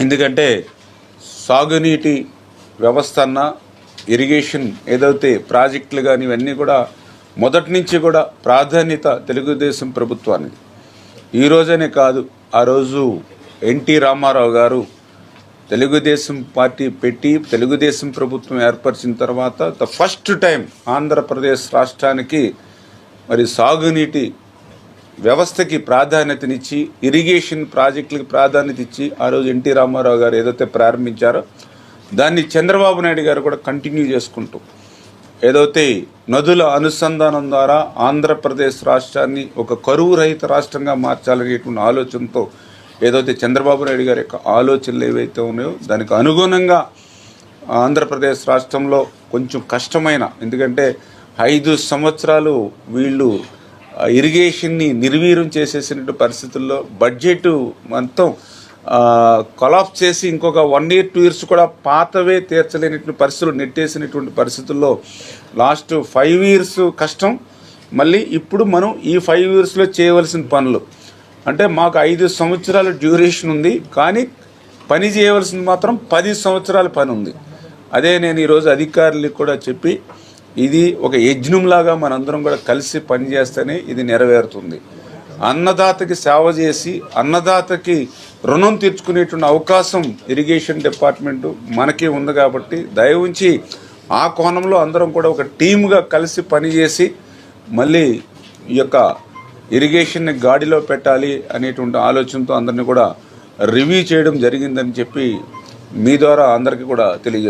ఎందుకంటే సాగునీటి వ్యవస్థ అన్న ఇరిగేషన్ ఏదైతే ప్రాజెక్టులు కానీ ఇవన్నీ కూడా మొదటి నుంచి కూడా ప్రాధాన్యత తెలుగుదేశం ప్రభుత్వానికి ఈ రోజనే కాదు ఆ రోజు ఎన్టీ రామారావు గారు తెలుగుదేశం పార్టీ పెట్టి తెలుగుదేశం ప్రభుత్వం ఏర్పరిచిన తర్వాత ద ఫస్ట్ టైం ఆంధ్రప్రదేశ్ రాష్ట్రానికి మరి సాగునీటి వ్యవస్థకి ప్రాధాన్యతనిచ్చి ఇరిగేషన్ ప్రాజెక్టులకు ప్రాధాన్యత ఇచ్చి ఆ రోజు ఎన్టీ రామారావు గారు ఏదైతే ప్రారంభించారో దాన్ని చంద్రబాబు నాయుడు గారు కూడా కంటిన్యూ చేసుకుంటూ ఏదైతే నదుల అనుసంధానం ద్వారా ఆంధ్రప్రదేశ్ రాష్ట్రాన్ని ఒక కరువు రహిత రాష్ట్రంగా మార్చాలనేటువంటి ఆలోచనతో ఏదైతే చంద్రబాబు నాయుడు గారి యొక్క ఆలోచనలు ఏవైతే ఉన్నాయో దానికి అనుగుణంగా ఆంధ్రప్రదేశ్ రాష్ట్రంలో కొంచెం కష్టమైన ఎందుకంటే ఐదు సంవత్సరాలు వీళ్ళు ఇరిగేషన్ని నిర్వీర్యం చేసేసిన పరిస్థితుల్లో బడ్జెట్ మొత్తం కొలాప్స్ చేసి ఇంకొక వన్ ఇయర్ టూ ఇయర్స్ కూడా పాతవే తీర్చలేనటువంటి పరిస్థితులు నెట్టేసినటువంటి పరిస్థితుల్లో లాస్ట్ ఫైవ్ ఇయర్స్ కష్టం. మళ్ళీ ఇప్పుడు మనం ఈ ఫైవ్ ఇయర్స్లో చేయవలసిన పనులు. అంటే మాకు ఐదు సంవత్సరాల డ్యూరేషన్ ఉంది కానీ పని చేయవలసింది మాత్రం పది సంవత్సరాల పని ఉంది. అదే నేను ఈరోజు అధికారులకు కూడా చెప్పి ఇది ఒక యజ్ఞంలాగా మనందరం కూడా కలిసి పనిచేస్తేనే ఇది నెరవేరుతుంది. అన్నదాతకి సేవ చేసి అన్నదాతకి రుణం తీర్చుకునేటువంటి అవకాశం ఇరిగేషన్ డిపార్ట్మెంట్ మనకి ఉంది కాబట్టి దయ ఉంచి ఆ కోణంలో అందరం కూడా ఒక టీమ్గా కలిసి పనిచేసి మళ్ళీ ఈ యొక్క ఇరిగేషన్ని గాడిలో పెట్టాలి అనేటువంటి ఆలోచనతో అందరినీ కూడా రివ్యూ చేయడం జరిగిందని చెప్పి మీ ద్వారా అందరికీ కూడా తెలియజేస్తాను